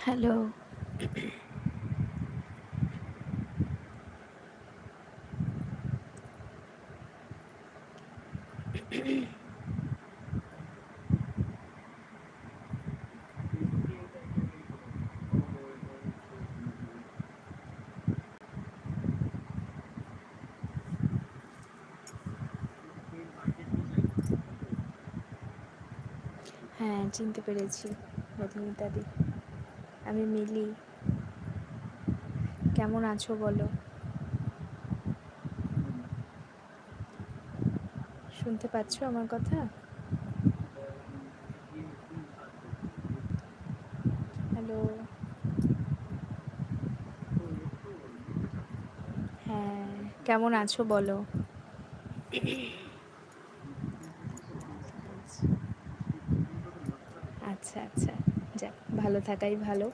Hello. হ্যাঁ চিনতে পেরেছি। মধুমিতাদি আমি মিলি। কেমন আছো বলো? শুনতে পাচ্ছ আমার কথা? হ্যালো। হ্যাঁ কেমন আছো বলো আচ্ছা আচ্ছা যাক ভালো থাকাই ভালো।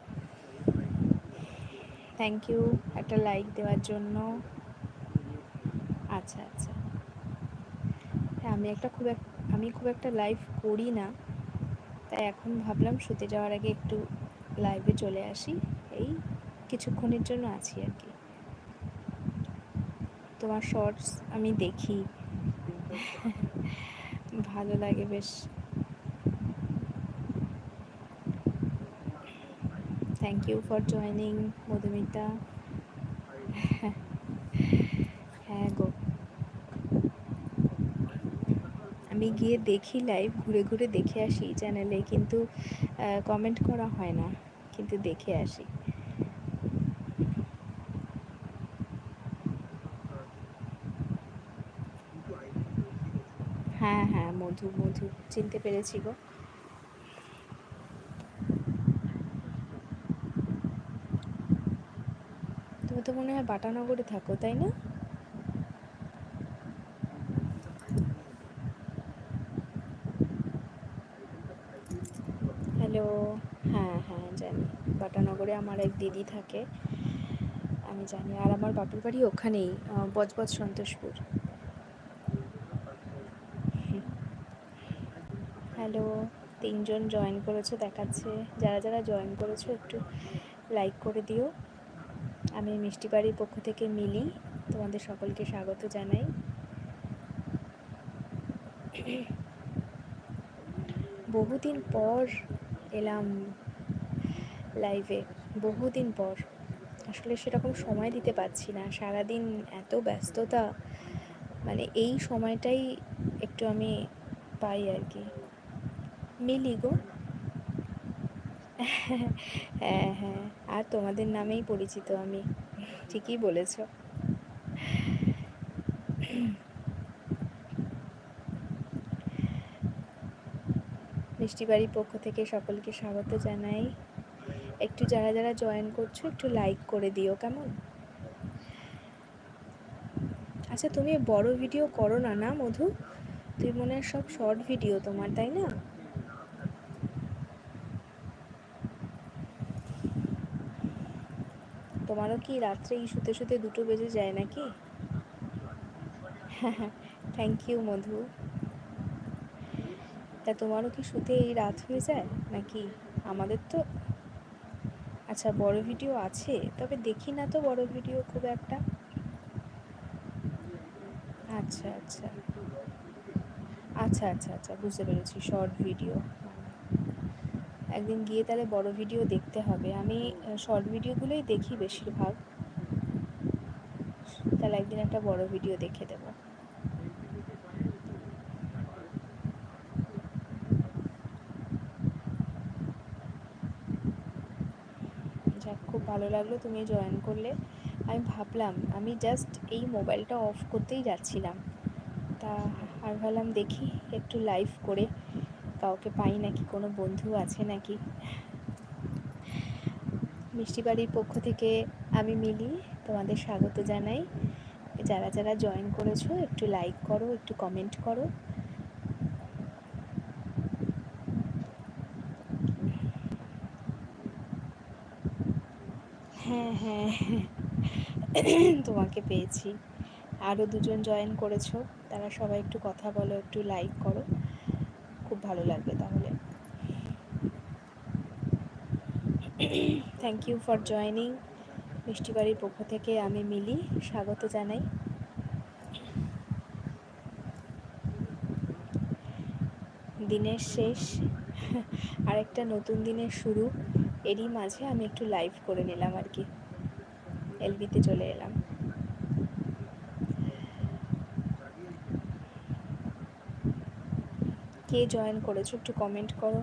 থ্যাংক ইউ একটা লাইক দেওয়ার জন্য। আচ্ছা আচ্ছা। হ্যাঁ আমি একটা খুব এক, আমি খুব একটা লাইভ করি না। তাই এখন ভাবলাম শুতে যাওয়ার আগে একটু লাইভে চলে আসি। এই কিছুক্ষণের জন্য আছি আর কি। তোমার শর্টস আমি দেখি। ভালো লাগে বেশ। Thank you for joining Madhumita হ্যাঁ গো। আমি গিয়ে দেখি লাইভ ঘুরে ঘুরে দেখে আসি চ্যানেলে কিন্তু কমেন্ট করা হয় না, কিন্তু দেখে আসি। হ্যাঁ হ্যাঁ মধু মধু, চিনতে পেরেছি গো তুমি তো মনে হয় বাটানগরে থাকো, তাই না? হ্যালো হ্যাঁ হ্যাঁ জানি। বাটানগরে আমার এক দিদি থাকে, আমি জানি। আর আমার বাপের বাড়ি ওখানেই বজবজ সন্তোষপুর। হ্যালো তিনজন জয়েন করেছ, দেখাচ্ছে। যারা যারা জয়েন করেছ, একটু লাইক করে দিও। আমি মিষ্টি বাড়ির পক্ষ থেকে মিলি তোমাদের সকলকে স্বাগত জানাই। বহুদিন পর এলাম লাইভে বহুদিন পর। আসলে সেরকম সময় দিতে পারছি না, সারাদিন এত ব্যস্ততা মানে এই সময়টাই একটু আমি পাই আর কি। মিলি গো। হ্যাঁ হ্যাঁ। আর তোমাদের নামেই পরিচিত আমি। ঠিকই বলেছ। মিষ্টি বাড়ির পক্ষ থেকে সকলকে স্বাগত জানাই। একটু যারা যারা জয়েন করছ, একটু লাইক করে দিও, কেমন? আচ্ছা তুমি বড় ভিডিও করো না না, মধু? তুই মনে হয় সব শর্ট ভিডিও তোমার, তাই না? তোমারও কি রাত্রেই শুতে শুতে দুটো বেজে যায় নাকি? থ্যাংক ইউ মধু। তা তোমারও কি শুতে এই রাত হয়ে যায় নাকি? আমাদের তো আচ্ছা বড় ভিডিও আছে, তবে দেখি না তো বড় ভিডিও খুব একটা। আচ্ছা আচ্ছা। আচ্ছা আচ্ছা আচ্ছা বুঝতে পেরেছি শর্ট ভিডিও একদিন গিয়ে তাহলে বড় ভিডিও দেখতে হবে। আমি শর্ট ভিডিওগুলোই দেখি বেশিরভাগ। তাহলে একদিন একটা বড় ভিডিও দেখে দেব। যাক, খুব ভালো লাগল তুমি জয়েন করলে। আমি ভাবলাম, আমি জাস্ট এই মোবাইলটা অফ করতেই যাচ্ছিলাম। তা, আর ভাবলাম দেখি, একটু লাইভ করে কাউকে পাই নাকি, কোনো বন্ধু আছে নাকি? মিষ্টি বাড়ির পক্ষ থেকে আমি মিলি তোমাদের স্বাগত জানাই। যারা যারা জয়েন করেছ, একটু লাইক করো, একটু কমেন্ট করো। হ্যাঁ হ্যাঁ তোমাকে পেয়েছি। আরও দুজন জয়েন করেছ, তারা সবাই একটু কথা বলো, একটু লাইক করো। ভালো লাগবে তাহলে। থ্যাংক ইউ ফর জয়নিং মিষ্টি বাড়ির পক্ষ থেকে আমি মিলি, স্বাগত জানাই। দিনের শেষ, আরেকটা নতুন দিনের শুরু। এরই মাঝে আমি একটু লাইভ করে নিলাম আর কি। এলবিতে চলে এলাম। কে জয়েন করেছ একটু কমেন্ট করো।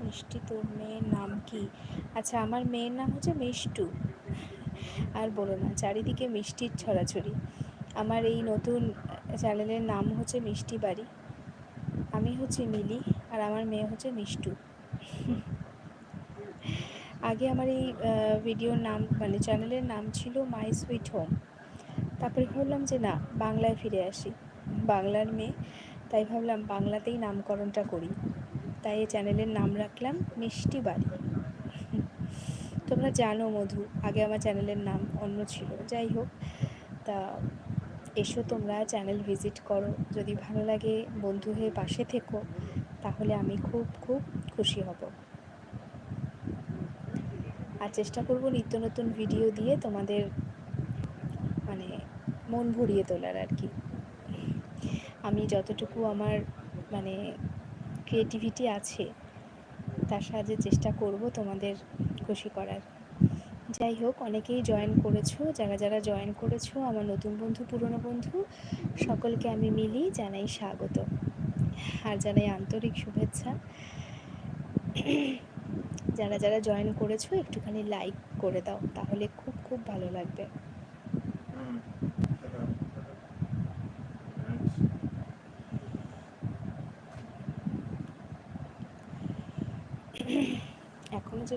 মিষ্টি, তোর মেয়ের নাম কি? আচ্ছা আমার মেয়ের নাম হচ্ছে মিষ্টু। আর বলো না, চারিদিকে মিষ্টির ছড়াছড়ি। আমার এই নতুন চ্যানেলের নাম হচ্ছে মিষ্টি বাড়ি। আমি হচ্ছে মিলি আর আমার মেয়ে হচ্ছে মিষ্টু। আগে আমার এই ভিডিওর নাম মানে চ্যানেলের নাম ছিল মাই সুইট হোম তারপরে ভাবলাম যে না, বাংলায় ফিরে আসি। বাংলার মেয়ে। তাই ভাবলাম বাংলাতেই নামকরণটা করি। তাই এই চ্যানেলের নাম রাখলাম মিষ্টি বাড়ি। তোমরা জানো মধু, আগে আমার চ্যানেলের নাম অন্য ছিল। যাই হোক, তা এসো তোমরা, চ্যানেল ভিজিট করো। যদি ভালো লাগে বন্ধু হয়ে পাশে থেকো, তাহলে আমি খুব খুব খুশি হব। আর চেষ্টা করব নিত্য নতুন ভিডিও দিয়ে তোমাদের মানে মন ভরিয়ে তোলার আর কি। আমি যতটুকু আমার মানে ক্রিয়েটিভিটি আছে, তার সাহায্যে চেষ্টা করব তোমাদের খুশি করার। যাই হোক, অনেকেই জয়েন করেছ, যারা যারা জয়েন করেছ, আমার নতুন বন্ধু, পুরনো বন্ধু, সকলকে আমি মিলি জানাই স্বাগত। আর জানাই আন্তরিক শুভেচ্ছা। যারা যারা জয়েন করেছ, একটুখানি লাইক করে দাও, তাহলে খুব খুব ভালো লাগবে।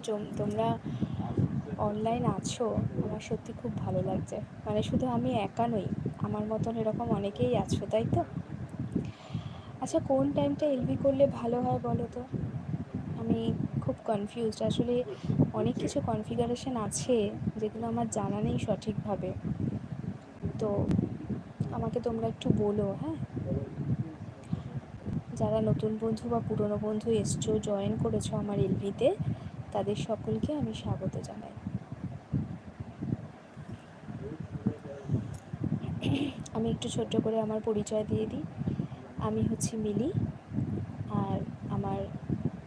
যে তোমরা অনলাইন আছো, আমার সত্যি খুব ভালো লাগছে। মানে শুধু আমি একা নই, আমার মতন এরকম অনেকেই আছো, তাই তো? আচ্ছা কোন টাইমটা এলবি করলে ভালো হয় বলো তো? আমি খুব কনফিউজড আসলে অনেক কিছু কনফিগারেশন আছে, যেগুলো আমার জানা নেই সঠিকভাবে। তো আমাকে তোমরা একটু বলো হ্যাঁ? যারা নতুন বন্ধু বা পুরনো বন্ধু এসছো জয়েন করেছ আমার এলভিতে তাদের সকলকে আমি স্বাগত জানাই। আমি একটু ছোট্ট করে আমার পরিচয় দিয়ে দিই। আমি হচ্ছি মিলি, আর আমার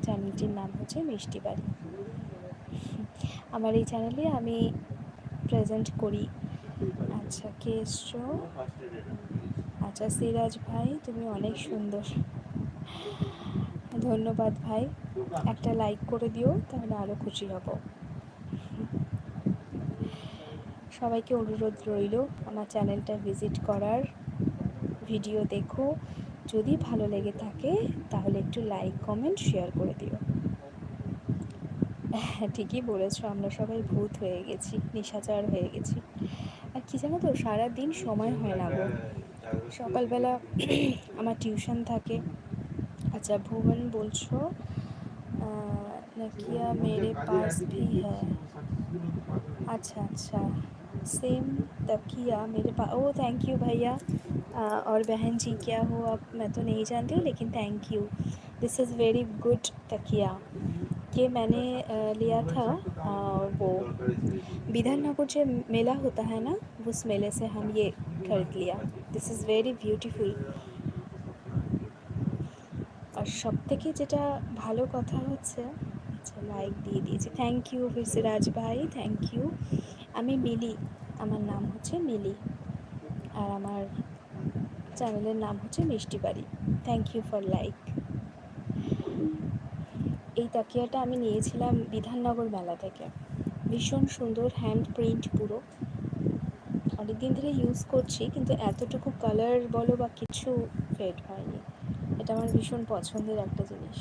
চ্যানেলটির নাম হচ্ছে মিষ্টি বাড়ি। আমার এই চ্যানেলে আমি প্রেজেন্ট করি। আচ্ছা কে এসছো? আচ্ছা সিরাজ ভাই, তুমি অনেক সুন্দর। ধন্যবাদ ভাই। একটা লাইক করে দিও, তাহলে আরও খুশি হব। সবাইকে অনুরোধ রইল আমার চ্যানেলটা ভিজিট করার। ভিডিও দেখো। যদি ভালো লেগে থাকে, তাহলে একটু লাইক কমেন্ট শেয়ার করে দিও। ঠিকই বলেছ, আমরা সবাই ভূত হয়ে গেছি, নিশাচার হয়ে গেছি। আর কী জানো তো, সারাদিন সময় হয় না গো। সকালবেলা আমার টিউশন থাকে। আচ্ছা ভুবন বলছো नकिया मेरे पास भी है। अच्छा अच्छा। सेम तकिया मेरे पास ओ थैंक यू भैया। और बहन जी, क्या हो आप, मैं तो नहीं जानती हूँ, लेकिन thank you this is very good तकिया ये मैंने लिया था वो विधाननगर जो मेला होता है ना, उस मेले से हम ये खरीद लिया। दिस इज़ वेरी ब्यूटीफुल সব থেকে যেটা ভালো কথা হচ্ছে আচ্ছা লাইক দিয়ে দিয়েছি। থ্যাংক ইউ সিরাজ ভাই থ্যাংক ইউ আমি মিলি, আমার নাম হচ্ছে মিলি। আর আমার চ্যানেলের নাম হচ্ছে মিষ্টি বাড়ি। থ্যাংক ইউ ফর লাইক এই তাকিয়াটা আমি নিয়েছিলাম বিধাননগর মেলা থেকে। ভীষণ সুন্দর হ্যান্ড প্রিন্ট পুরো। অনেক দিন ধরে ইউজ করছি, কিন্তু এতটুকু কালার বলো বা কিছু ফেড হয়নি। এটা আমার ভীষণ পছন্দের একটা জিনিস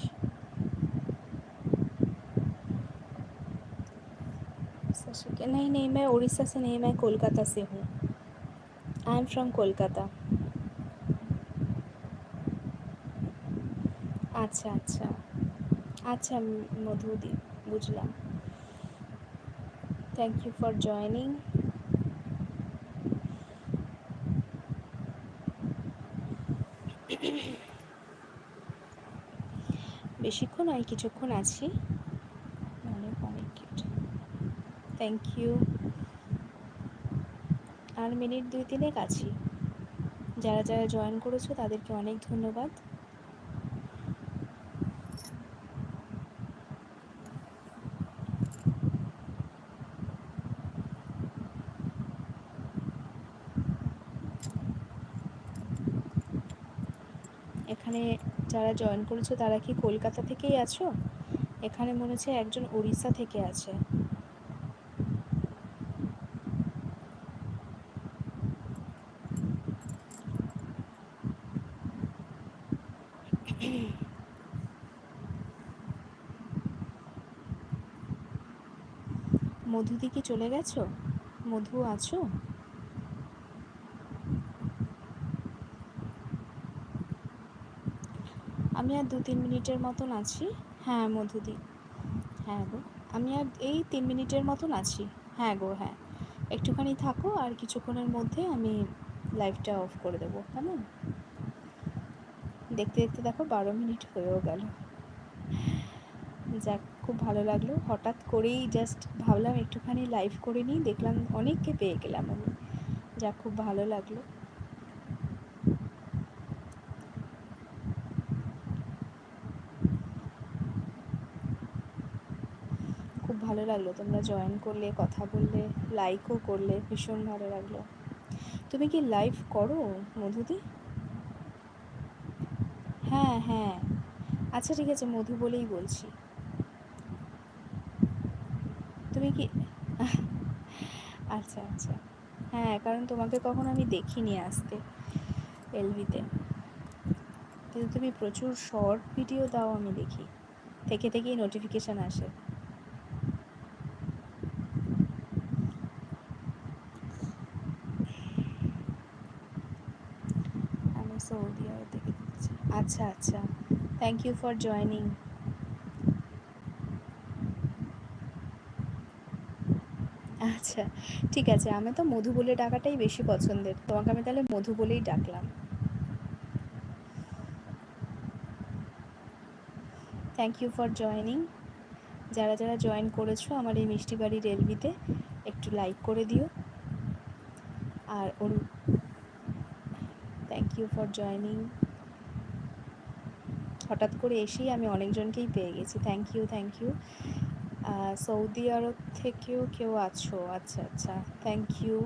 नहीं नहीं मैं उड़ीसा से नहीं मैं कोलकाता से हूँ आई एम फ्रॉम कोलकाता আচ্ছা আচ্ছা আচ্ছা মধুদি বুঝলাম থ্যাংক ইউ ফর জয়নিং বেশিক্ষণ আমি কিছুক্ষণ আছি। মানে অনেক অনেক কিউট থ্যাংক ইউ আর মিনিট দুই তিনেক আছি। যারা যারা জয়েন করেছ তাদেরকে অনেক ধন্যবাদ। যারা জয়েন করেছ, তারা কি কলকাতা থেকেই আছো? এখানে মনে হচ্ছে একজন উড়িষ্যা থেকে আছে। মধুদি কি চলে গেছো? মধু আছো? আমি আর দু তিন মিনিটের মতন আছি। হ্যাঁ মধুদি। হ্যাঁ গো। আমি আর এই তিন মিনিটের মতন আছি। হ্যাঁ গো হ্যাঁ। একটুখানি থাকো আর কিছুক্ষণের মধ্যে আমি লাইভটা অফ করে দেবো। কেমন? দেখতে দেখতে দেখো বারো মিনিট হয়েও গেল। যাক, খুব ভালো লাগল। হঠাৎ করেই জাস্ট ভাবলাম একটুখানি লাইভ করে নিই। দেখলাম অনেককে পেয়ে গেলাম আমি। যাক, খুব ভালো লাগল খুব ভালো লাগল। তোমরা জয়েন করলে, কথা বললে লাইকও করলে, ভীষণ ভালো লাগল। তুমি কি লাইভ করো, মধুদি? হ্যাঁ হ্যাঁ। আচ্ছা ঠিক আছে, মধু বলেই বলছি। তুমি কি আচ্ছা আচ্ছা। হ্যাঁ কারণ তোমাকে কখনো আমি দেখিনি আসতে এলভিতে কিন্তু তুমি প্রচুর শর্ট ভিডিও দাও, আমি দেখি। থেকে থেকেই নোটিফিকেশান আসে আমি সৌদি আরব থেকে আচ্ছা আচ্ছা। থ্যাংক ইউ ফর জয়নিং আচ্ছা ঠিক আছে। আমি তো মধু বলে ডাকাটাই বেশি পছন্দের। তোমাকে আমি তাহলে মধু বলেই ডাকলাম। থ্যাংক ইউ ফর জয়নিং যারা যারা জয়েন করেছ আমার এই মিষ্টি বাড়ির রেলভিতে একটু লাইক করে দিও। আর ওর ফর জয়নিং হঠাৎ করে এসেই আমি অনেকজনকেই পেয়ে গেছি। Thank you thank you Saudi আরব থেকেও কেউ আছো? আচ্ছা আচ্ছা। থ্যাংক ইউ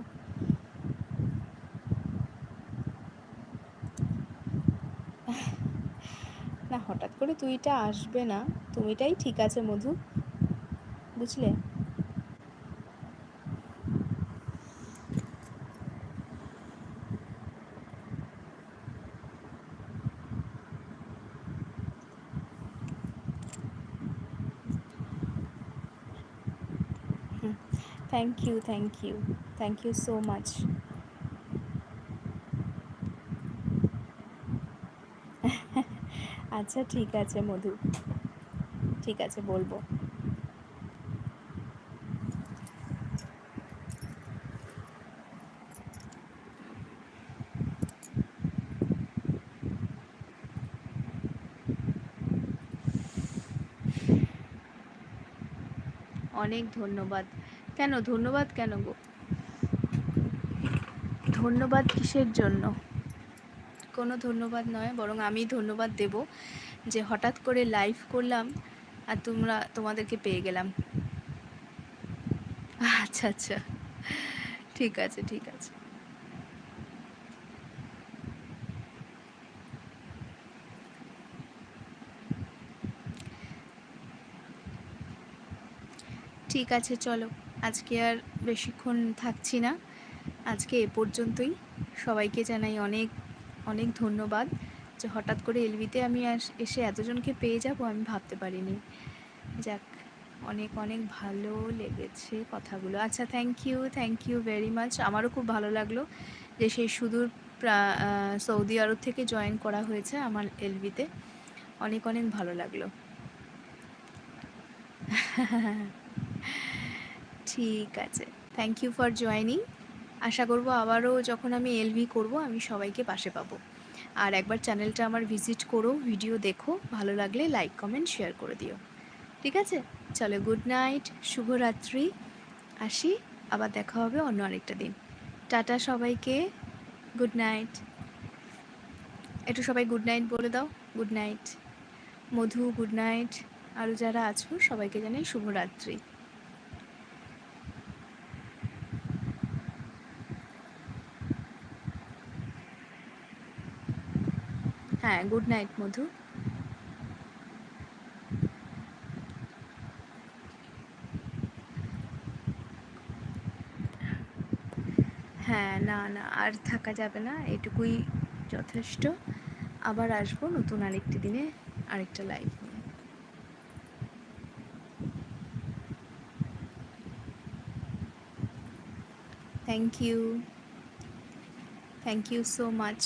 না, হঠাৎ করে তুইটা আসবে না। তুমিটাই ঠিক আছে, মধু। বুঝলে? Thank you thank you thank you so much আচ্ছা ঠিক আছে মধু। ঠিক আছে, বলব। অনেক ধন্যবাদ। কেন? ধন্যবাদ কেন গো? ধন্যবাদ কিসের জন্য? কোনো ধন্যবাদ নয়, বরং আমি ধন্যবাদ দেব যে হঠাৎ করে লাইভ করলাম আর তোমরা, তোমাদেরকে পেয়ে গেলাম। আচ্ছা আচ্ছা। ঠিক আছে ঠিক আছে। ঠিক আছে, চলো। আজকে আর বেশিক্ষণ থাকছি না। আজকে এ পর্যন্তই। সবাইকে জানাই অনেক অনেক ধন্যবাদ যে হঠাৎ করে এলবিতে আমি এসে এতজনকে পেয়ে যাব আমি ভাবতে পারিনি। যাক, অনেক অনেক ভালো লেগেছে কথাগুলো। আচ্ছা thank you thank you very much আমারও খুব ভালো লাগল যে সেই সুদূর সৌদি আরব থেকে জয়েন করা হয়েছে আমার এলবিতে। অনেক অনেক ভালো লাগল। ঠিক আছে। থ্যাংক ইউ ফর জয়নিং আশা করব আবারও যখন আমি এলভি করব, আমি সবাইকে পাশে পাবো। আর একবার চ্যানেলটা আমার ভিজিট করো ভিডিও দেখো, ভালো লাগলে লাইক কমেন্ট শেয়ার করে দিও। ঠিক আছে? চলো গুড নাইট শুভরাত্রি। আসি, আবার দেখা হবে অন্য আরেকটা দিন। টাটা সবাইকে গুড নাইট একটু সবাই গুড নাইট বলে দাও। Good night Madhu good night আরও যারা আছো, সবাইকে জানাই শুভরাত্রি। হ্যাঁ গুড নাইট মধু। হ্যাঁ না না, আর থাকা যাবে না, এটুকুই যথেষ্ট। আবার আসব নতুন আরেকটি দিনে, আরেকটা লাইভ নিয়ে। Thank you thank you so much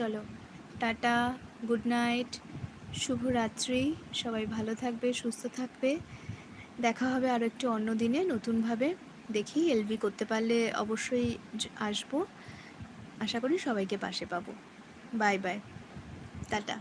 চলো। টাটা, গুড নাইট, শুভরাত্রি। সবাই ভালো থাকবে, সুস্থ থাকবে। দেখা হবে আরও একটু অন্য দিনে নতুনভাবে। দেখি এলবি করতে পারলে অবশ্যই আসব। আশা করি সবাইকে পাশে পাবো। Bye bye. টাটা।